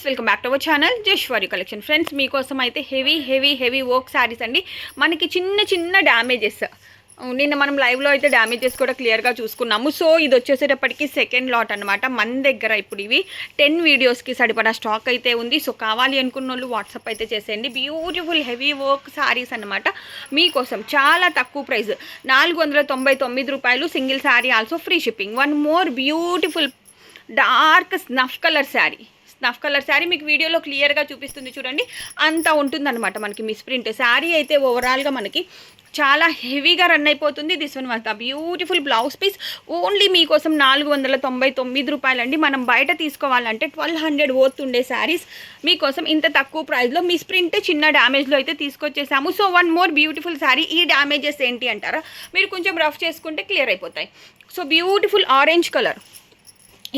Friends welcome back to our channel Jashwari collection. Friends మీకోసం అయితే heavy heavy heavy work saris అండి. మనకి చిన్న చిన్న డ్యామేజెస్. నిన్న మనం లైవ్లో అయితే డ్యామేజెస్ కూడా క్లియర్గా చూసుకున్నాము. సో ఇది వచ్చేసేటప్పటికి సెకండ్ లాట్ అనమాట మన దగ్గర ఇప్పుడు ఇవి టెన్ వీడియోస్కి సరిపడా స్టాక్ అయితే ఉంది. సో కావాలి అనుకున్న వాళ్ళు వాట్సాప్ అయితే చేసేయండి. బ్యూటిఫుల్ హెవీ వర్క్ శారీస్ అనమాట మీకోసం చాలా తక్కువ ప్రైస్. నాలుగు వందల తొంభై తొమ్మిది రూపాయలు single sari also free shipping. One more beautiful dark snuff colour sari. Snuff colour sari మీకు వీడియోలో క్లియర్గా చూపిస్తుంది చూడండి. అంత ఉంటుందన్నమాట మనకి మిస్ ప్రింట్. శారీ అయితే ఓవరాల్గా మనకి చాలా హెవీగా రన్ అయిపోతుంది. This one was the beautiful blouse piece only మీకోసం నాలుగు వందల తొంభై తొమ్మిది రూపాయలండి. మనం బయట తీసుకోవాలంటే ట్వెల్వ్ హండ్రెడ్ ఓత్ ఉండే శారీస్. మీకోసం ఇంత తక్కువ ప్రైస్లో మిస్ ప్రింట్ చిన్న డ్యామేజ్లో అయితే తీసుకొచ్చేసాము. So one more beautiful sari. ఈ డ్యామేజెస్ ఏంటి అంటారా? మీరు కొంచెం రఫ్ చేసుకుంటే క్లియర్ అయిపోతాయి. సో బ్యూటిఫుల్ ఆరెంజ్ కలర్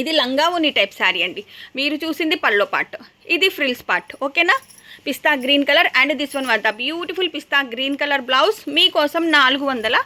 ఇది లంగా ఉని టైప్ శారీ అండి. మీరు చూసింది పల్లో పార్ట్ ఇది ఫ్రిల్స్ పార్ట్. ఓకేనా? Pista green colour and this one was the beautiful pista green colour blouse. మీకోసం నాలుగు వందల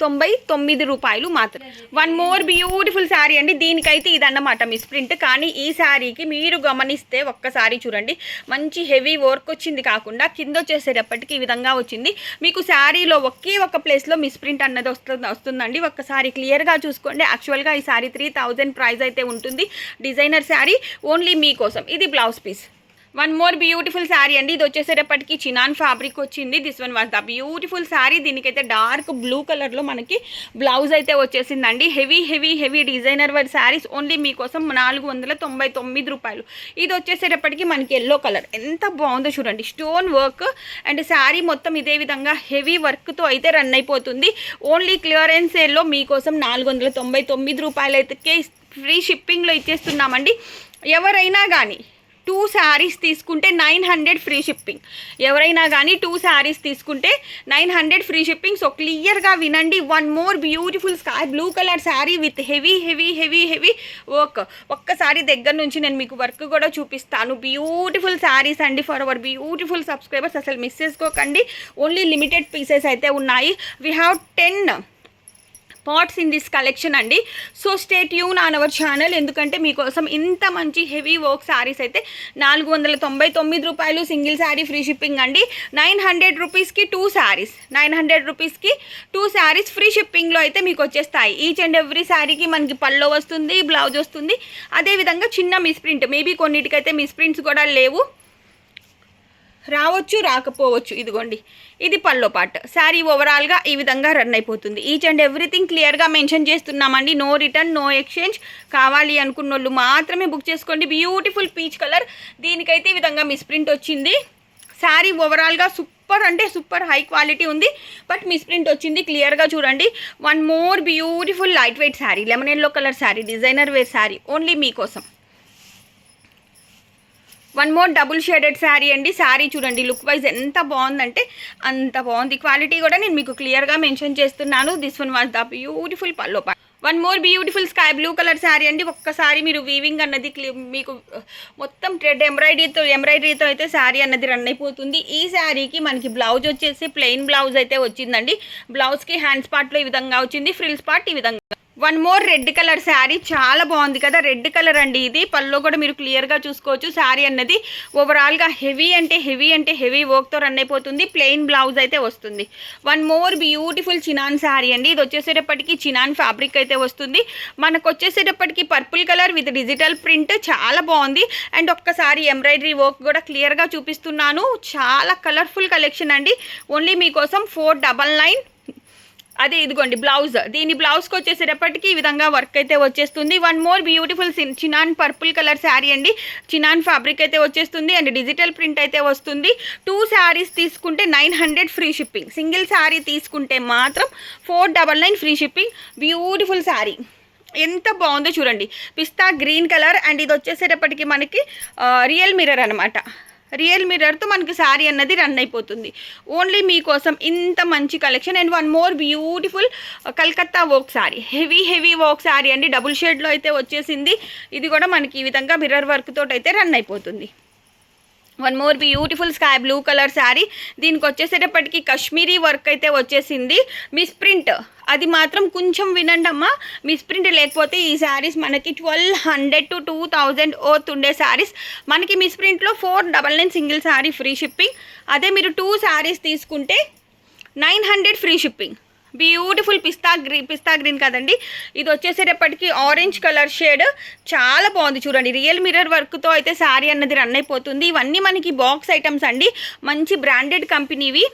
తొంభై తొమ్మిది రూపాయలు మాత్రం. వన్ మోర్ బ్యూటిఫుల్ శారీ అండి. దీనికైతే ఇదన్నమాట మిస్ ప్రింట్ కానీ ఈ శారీకి మీరు గమనిస్తే ఒక్కసారి చూడండి. మంచి హెవీ వర్క్ వచ్చింది కాకుండా కింద వచ్చేసేటప్పటికి ఈ విధంగా వచ్చింది. మీకు శారీలో ఒకే ఒక ప్లేస్లో మిస్ ప్రింట్ అన్నది వస్తుంది వస్తుందండి. ఒక్కసారి క్లియర్గా చూసుకోండి. యాక్చువల్గా ఈ శారీ త్రీ థౌజండ్ ప్రైస్ అయితే ఉంటుంది. డిజైనర్ శారీ ఓన్లీ మీకోసం ఇది blouse piece one more beautiful sari అండి. ఇది వచ్చేసేటప్పటికి చినాన్ ఫ్యాబ్రిక్ వచ్చింది. This one was the beautiful sari దీనికైతే డార్క్ బ్లూ కలర్లో మనకి బ్లౌజ్ అయితే వచ్చేసిందండి. Heavy heavy heavy designer wear saris only మీకోసం నాలుగు వందల తొంభై తొమ్మిది రూపాయలు. ఇది వచ్చేసేటప్పటికి మనకి ఎల్లో కలర్ ఎంత బాగుందో చూడండి. స్టోన్ వర్క్ అండ్ శారీ మొత్తం ఇదే విధంగా హెవీ వర్క్తో అయితే రన్ అయిపోతుంది. ఓన్లీ క్లియరెన్స్ సేల్లో మీకోసం నాలుగు వందల తొంభై తొమ్మిది రూపాయలైతే ఫ్రీ షిప్పింగ్లో ఇచ్చేస్తున్నామండి. ఎవరైనా కానీ టూ శారీస్ తీసుకుంటే నైన్ హండ్రెడ్ ఫ్రీ షిప్పింగ్. ఎవరైనా కానీ టూ శారీస్ తీసుకుంటే nine hundred free shipping. So క్లియర్గా వినండి. One more beautiful sky blue colour sari with heavy heavy heavy heavy work. ఒక్కసారి దగ్గర నుంచి నేను మీకు వర్క్ కూడా చూపిస్తాను. బ్యూటిఫుల్ శారీస్ అండి ఫర్ అవర్ బ్యూటిఫుల్ సబ్స్క్రైబర్స్. అసలు మిస్ చేసుకోకండి. ఓన్లీ లిమిటెడ్ పీసెస్ అయితే ఉన్నాయి. We have ten pots in this collection అండి. సో స్టేట్ యూన్ ఆన్ అవర్ ఛానల్. ఎందుకంటే మీకోసం ఇంత మంచి హెవీ వర్క్ శారీస్ అయితే నాలుగు వందల తొంభై తొమ్మిది రూపాయలు సింగిల్ శారీ ఫ్రీ షిప్పింగ్ అండి. నైన్ హండ్రెడ్ రూపీస్కి టూ శారీస్ నైన్ హండ్రెడ్ రూపీస్కి టూ శారీస్ ఫ్రీ షిప్పింగ్లో అయితే మీకు వచ్చేస్తాయి. ఈచ్ అండ్ ఎవ్రీ శారీకి మనకి పల్లో వస్తుంది బ్లౌజ్ వస్తుంది. అదేవిధంగా చిన్న మిస్ప్రింట్ మేబీ కొన్నిటికైతే మిస్ప్రింట్స్ కూడా లేవు. రావచ్చు రాకపోవచ్చు. ఇదిగోండి. ఇది పల్లో పార్ట్ శారీ ఓవరాల్గా ఈ విధంగా రన్ అయిపోతుంది. ఈచ్ అండ్ ఎవ్రీథింగ్ క్లియర్గా మెన్షన్ చేస్తున్నామండి. నో రిటర్న్ నో ఎక్స్చేంజ్ కావాలి అనుకున్న వాళ్ళు మాత్రమే బుక్ చేసుకోండి. బ్యూటిఫుల్ పీచ్ కలర్ దీనికైతే ఈ విధంగా మిస్ప్రింట్ వచ్చింది. శారీ ఓవరాల్గా సూపర్ అంటే సూపర్ హై క్వాలిటీ ఉంది. బట్ మిస్ప్రింట్ వచ్చింది. క్లియర్గా చూడండి. One more beautiful light weight sari. Lemon yellow colour sari. Designer wear sari only మీకోసం one more double shaded sari అండి. శారీ చూడండి లుక్ వైజ్ ఎంత బాగుందంటే అంత బాగుంది. క్వాలిటీ కూడా నేను మీకు క్లియర్గా మెన్షన్ చేస్తున్నాను. This one was the beautiful pallu one more beautiful sky blue colour sari అండి. ఒక్కసారి మీరు వీవింగ్ అన్నది క్లి- మీకు మొత్తం థ్రెడ్ ఎంబ్రాయిడరీతో ఎంబ్రాయిడరీతో అయితే శారీ అన్నది రన్ అయిపోతుంది. ఈ శారీకి మనకి బ్లౌజ్ వచ్చేసి ప్లెయిన్ బ్లౌజ్ అయితే వచ్చిందండి. బ్లౌజ్కి హ్యాండ్స్ పార్ట్లో ఈ విధంగా వచ్చింది. ఫ్రిల్స్ పార్ట్ ఈ విధంగా. One more red colour sari చాలా బాగుంది కదా. రెడ్ కలర్ అండి ఇది. పళ్ళు కూడా మీరు క్లియర్గా చూసుకోవచ్చు. శారీ అన్నది ఓవరాల్గా హెవీ అంటే హెవీ అంటే హెవీ వర్క్తో రన్ అయిపోతుంది. ప్లెయిన్ బ్లౌజ్ అయితే వస్తుంది. One more beautiful chinon sari అండి. ఇది వచ్చేసేటప్పటికి చినాన్ ఫ్యాబ్రిక్ అయితే వస్తుంది. మనకు వచ్చేసేటప్పటికి purple colour with digital print చాలా బాగుంది. అండ్ ఒక్కసారి ఎంబ్రాయిడరీ వర్క్ కూడా క్లియర్గా చూపిస్తున్నాను. చాలా కలర్ఫుల్ కలెక్షన్ అండి. ఓన్లీ మీకోసం ఫోర్ డబల్ నైన్ అదే ఇదిగోండి బ్లౌజ్. దీని బ్లౌజ్కి వచ్చేసేటప్పటికి ఈ విధంగా వర్క్ అయితే వచ్చేస్తుంది. One more beautiful chinon purple colour sari అండి. చినాన్ ఫ్యాబ్రిక్ అయితే వచ్చేస్తుంది అండ్ డిజిటల్ ప్రింట్ అయితే వస్తుంది. టూ శారీస్ తీసుకుంటే nine hundred free shipping single sari తీసుకుంటే మాత్రం four double nine free shipping beautiful sari ఎంత బాగుందో చూడండి. పిస్తా గ్రీన్ కలర్ అండ్ ఇది వచ్చేసేటప్పటికి మనకి రియల్ మిర్రర్ అనమాట రియల్ మిర్రర్తో మనకి శారీ అన్నది రన్ అయిపోతుంది. ఓన్లీ మీకోసం ఇంత మంచి collection and one more beautiful Calcutta work sari heavy heavy work sari అండి. డబుల్ షేడ్లో అయితే వచ్చేసింది. ఇది కూడా మనకి ఈ విధంగా మిర్రర్ వర్క్ తోటి అయితే రన్ అయిపోతుంది. One more beautiful sky blue colour sari దీనికి వచ్చేసేటప్పటికి కాశ్మీరీ వర్క్ అయితే వచ్చేసింది. మిస్ ప్రింట్ అది మాత్రం కొంచెం వినండి అమ్మా మిస్ప్రింట్ లేకపోతే ఈ శారీస్ మనకి twelve hundred to two thousand ఓతుండే saris. మనకి మిస్ప్రింట్లో four double nine single sari free shipping. అదే మీరు టూ శారీస్ తీసుకుంటే nine hundred free shipping. Beautiful pista green pista green కదండి. ఇది వచ్చేసేటప్పటికి ఆరెంజ్ కలర్ షేడ్. చాలా బాగుంది చూడండి. రియల్ మిర్రర్ వర్క్తో అయితే శారీ అన్నది రన్ అయిపోతుంది. ఇవన్నీ మనకి బాక్స్ ఐటమ్స్ అండి. మంచి బ్రాండెడ్ కంపెనీవి.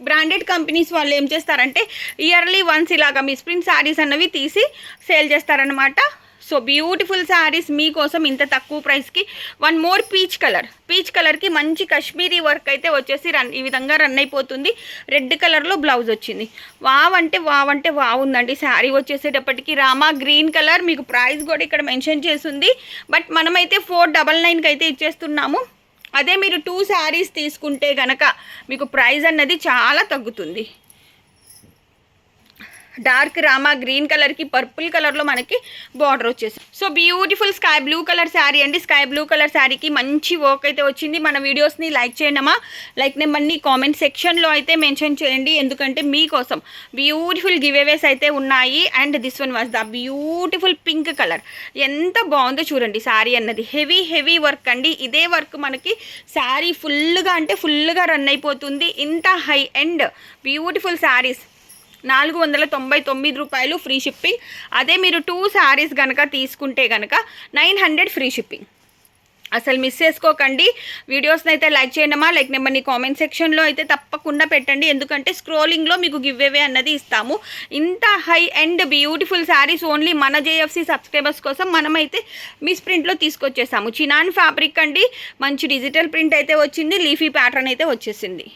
బ్రాండెడ్ కంపెనీస్ వాళ్ళు ఏం చేస్తారంటే ఇయర్లీ వన్స్ ఇలాగా మిస్ప్రింట్ శారీస్ అన్నవి తీసి సేల్ చేస్తారనమాట సో బ్యూటిఫుల్ శారీస్ మీకోసం ఇంత తక్కువ ప్రైస్కి. One more peach colour. Peach కలర్కి మంచి కాశ్మీరీ వర్క్ అయితే వచ్చేసి రన్ ఈ విధంగా రన్ అయిపోతుంది. రెడ్ కలర్లో బ్లౌజ్ వచ్చింది. వావ్ అంటే వావ్ అంటే వావ్ ఉందండి. శారీ వచ్చేసేటప్పటికి రామా గ్రీన్ కలర్. మీకు ప్రైస్ కూడా ఇక్కడ మెన్షన్ చేసింది బట్ మనమైతే ఫోర్ డబల్ నైన్కి అయితే ఇచ్చేస్తున్నాము. అదే మీరు టూ శారీస్ తీసుకుంటే గనక మీకు ప్రైస్ అన్నది చాలా తగ్గుతుంది. డార్క్ రామా గ్రీన్ కలర్కి పర్పుల్ కలర్లో మనకి బార్డర్ వచ్చేసి. So beautiful sky blue colour sari అండి. స్కై బ్లూ కలర్ శారీకి మంచి వర్క్ అయితే వచ్చింది. మన వీడియోస్ని లైక్ చేయండమా లైక్ నెంబర్ని కామెంట్ సెక్షన్లో అయితే మెన్షన్ చేయండి. ఎందుకంటే మీకోసం బ్యూటిఫుల్ గివేవేస్ అయితే ఉన్నాయి. And this one was the beautiful pink colour. ఎంత బాగుందో చూడండి శారీ అన్నది. హెవీ హెవీ వర్క్ అండి. ఇదే వర్క్ మనకి శారీ ఫుల్గా అంటే ఫుల్గా రన్ అయిపోతుంది. ఇంత హై అండ్ బ్యూటిఫుల్ శారీస్ నాలుగు వందల తొంభై తొమ్మిది రూపాయలు ఫ్రీ షిప్పింగ్. అదే మీరు టూ శారీస్ కనుక తీసుకుంటే కనుక నైన్ హండ్రెడ్ ఫ్రీ షిప్పింగ్ అసలు మిస్ చేసుకోకండి. వీడియోస్ని అయితే లైక్ చేయడమా లైక్ నెంబర్ని కామెంట్ సెక్షన్లో అయితే తప్పకుండా పెట్టండి. ఎందుకంటే స్క్రోలింగ్లో మీకు గివ్ అవే అన్నది ఇస్తాము. ఇంత high and beautiful sarees only మన జేఎఫ్సి సబ్స్క్రైబర్స్ కోసం మనమైతే మిస్ ప్రింట్లో తీసుకొచ్చేసాము. చినాన్ ఫ్యాబ్రిక్ అండి. మంచి డిజిటల్ ప్రింట్ అయితే వచ్చింది. లీఫీ ప్యాటర్న్ అయితే వచ్చేసింది.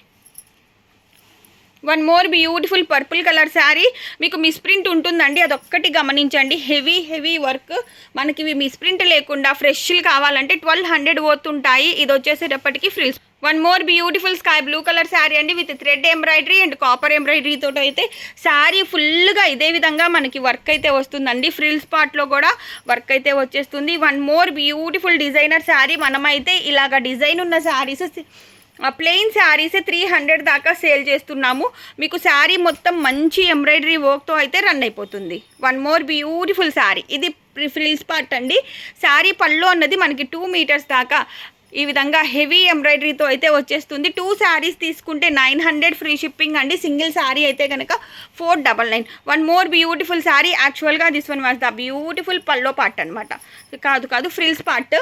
One more beautiful purple colour sari మీకు మిస్ప్రింట్ ఉంటుందండి. అదొక్కటి గమనించండి. హెవీ హెవీ వర్క్ మనకి ఇవి మిస్ప్రింట్ లేకుండా ఫ్రెష్లు కావాలంటే ట్వెల్వ్ హండ్రెడ్ పోతుంటాయి. ఇది వచ్చేసేటప్పటికి frills one more beautiful sky blue colour sari అండి. With thread embroidery and copper embroidery తోటి అయితే శారీ ఫుల్గా ఇదే విధంగా మనకి వర్క్ అయితే వస్తుందండి. ఫ్రిల్స్ పార్ట్లో కూడా వర్క్ అయితే వచ్చేస్తుంది. One more beautiful designer sari మనమైతే ఇలాగ డిజైన్ ఉన్న శారీస్ ప్లెయిన్ శారీసే త్రీ హండ్రెడ్ దాకా సేల్ చేస్తున్నాము. మీకు శారీ మొత్తం మంచి ఎంబ్రాయిడరీ వర్క్తో అయితే రన్ అయిపోతుంది. One more beautiful sari. ఇది ఫ్రిల్స్ పార్ట్ అండి. శారీ పళ్ళు అన్నది మనకి టూ మీటర్స్ దాకా ఈ విధంగా హెవీ ఎంబ్రాయిడరీతో అయితే వచ్చేస్తుంది. టూ శారీస్ తీసుకుంటే నైన్ హండ్రెడ్ ఫ్రీ షిప్పింగ్ అండి. సింగిల్ శారీ అయితే కనుక four double nine. One more beautiful sari. యాక్చువల్గా this one was the beautiful pallu part అనమాట కాదు కాదు ఫ్రిల్స్ పార్ట్.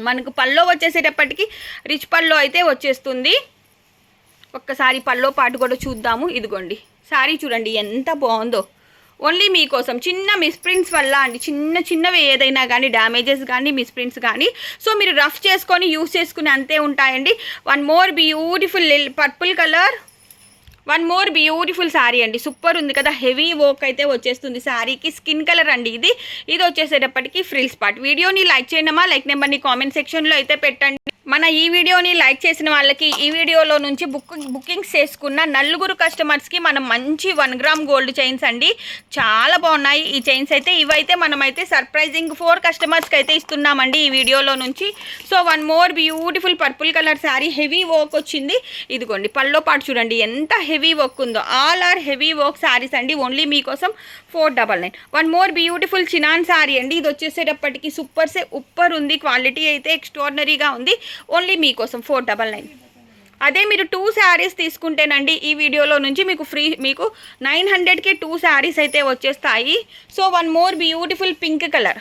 మనకు పల్లో వచ్చేసేటప్పటికి రిచ్ పల్లో అయితే వచ్చేస్తుంది. ఒక్కసారి పల్లో పాటు కూడా చూద్దాము. ఇదిగోండి. సారీ చూడండి ఎంత బాగుందో. ఓన్లీ మీకోసం చిన్న మిస్ప్రింట్స్ వల్ల అండి చిన్న చిన్నవి ఏదైనా కానీ డ్యామేజెస్ కానీ మిస్ప్రింట్స్ కానీ. సో మీరు రఫ్ చేసుకొని యూస్ చేసుకుని అంతే ఉంటాయండి. One more beautiful purple colour one more beautiful sari అండి. సూపర్ ఉంది కదా. హెవీ వర్క్ అయితే వచ్చేస్తుంది శారీకి స్కిన్ కలర్ అండి ఇది. ఇది వచ్చేసేటప్పటికి ఫ్రిల్స్ పార్ట్ వీడియోని లైక్ చేయడమా లైక్ నెంబర్ని కామెంట్ సెక్షన్లో అయితే పెట్టండి. మన ఈ వీడియోని లైక్ చేసిన వాళ్ళకి ఈ వీడియోలో నుంచి బుక్ బుకింగ్స్ చేసుకున్న నలుగురు కస్టమర్స్కి మనం మంచి వన్ గ్రామ్ గోల్డ్ చైన్స్ అండి. చాలా బాగున్నాయి. ఈ చైన్స్ అయితే ఇవైతే మనమైతే సర్ప్రైజింగ్ ఫోర్ కస్టమర్స్కి అయితే ఇస్తున్నామండి ఈ వీడియోలో నుంచి. So one more beautiful purple colour sari heavy work వచ్చింది. ఇదిగోండి పల్లో పాటు చూడండి. ఎంత హెవీ హెవీ వర్క్ ఉందో. All are heavy work saris అండి. ఓన్లీ మీకోసం four double nine one more beautiful chinon sari అండి. ఇది వచ్చేసేటప్పటికి సూపర్ సే ఉప్పర్ ఉంది. క్వాలిటీ అయితే ఎక్స్ట్రాడినరీగా ఉంది. ఓన్లీ మీకోసం ఫోర్ డబల్ నైన్ అదే మీరు టూ శారీస్ తీసుకుంటేనండి ఈ వీడియోలో నుంచి మీకు ఫ్రీ మీకు నైన్ హండ్రెడ్కి టూ శారీస్ అయితే వచ్చేస్తాయి. So one more beautiful pink colour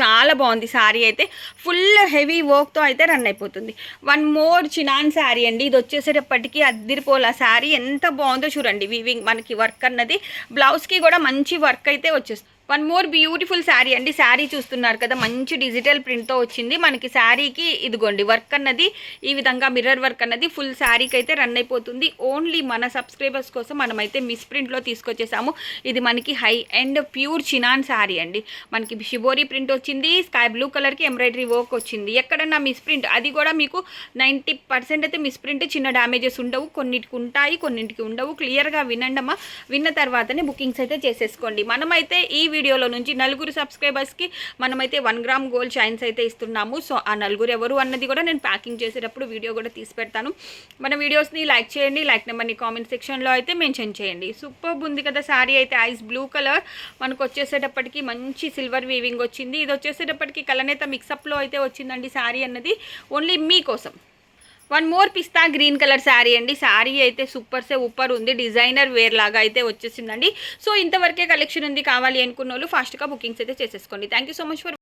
చాలా బాగుంది శారీ అయితే. ఫుల్ హెవీ వర్క్తో అయితే రన్ అయిపోతుంది. వన్ మోర్ చినాన్ శారీ అండి. ఇది వచ్చేసేటప్పటికి అద్దిరిపోల శారీ ఎంత బాగుందో చూడండి. వీవింగ్ మనకి వర్క్ అన్నది. బ్లౌజ్కి కూడా మంచి వర్క్ అయితే వచ్చేస్తుంది. వన్ మోర్ బ్యూటిఫుల్ శారీ అండి. శారీ చూస్తున్నారు కదా మంచి డిజిటల్ ప్రింట్తో వచ్చింది. మనకి శారీకి ఇదిగోండి వర్క్ అన్నది ఈ విధంగా మిర్రర్ వర్క్ అన్నది ఫుల్ శారీకి అయితే రన్ అయిపోతుంది. ఓన్లీ మన సబ్స్క్రైబర్స్ కోసం మనమైతే మిస్ ప్రింట్లో తీసుకొచ్చేసాము. ఇది మనకి high and pure chinon sari అండి. మనకి షిబోరీ ప్రింట్ వచ్చింది స్కై బ్లూ కలర్కి ఎంబ్రాయిడరీ వర్క్ వచ్చింది. ఎక్కడన్నా మిస్ ప్రింట్ అది కూడా మీకు నైంటీ పర్సెంట్ అయితే మిస్ ప్రింట్ చిన్న డ్యామేజెస్ ఉండవు. కొన్నిటికి ఉంటాయి కొన్నింటికి ఉండవు. క్లియర్గా వినండమ్మా. విన్న తర్వాతనే బుకింగ్స్ అయితే చేసేసుకోండి. మనమైతే ఈ వీడియోలో నుంచి నలుగురు సబ్స్క్రైబర్స్కి మనమైతే వన్ గ్రామ్ గోల్డ్ చైన్స్ అయితే ఇస్తున్నాము. సో ఆ నలుగురు ఎవరు అన్నది కూడా నేను ప్యాకింగ్ చేసేటప్పుడు వీడియో కూడా తీసి పెడతాను. మన వీడియోస్ని లైక్ చేయండి లైక్ నెంబర్ని కామెంట్ సెక్షన్లో అయితే మెన్షన్ చేయండి. సూపర్ ఉంది కదా శారీ అయితే ఐస్ బ్లూ కలర్ మనకు వచ్చేసేటప్పటికి మంచి సిల్వర్ వీవింగ్ వచ్చింది. ఇది వచ్చేసేటప్పటికి కలనేత మిక్సప్లో అయితే వచ్చిందండి శారీ అన్నది. ఓన్లీ మీకోసం. One more pista green colour sari అండి. శారీ అయితే సూపర్ సే ఉప్పర్ ఉంది. డిజైనర్ వేర్ లాగా అయితే వచ్చేసిందండి. సో ఇంతవరకే కలెక్షన్ ఉంది కావాలి అనుకున్న వాళ్ళు ఫాస్ట్గా బుకింగ్స్ అయితే చేసేసుకోండి. Thank you so much for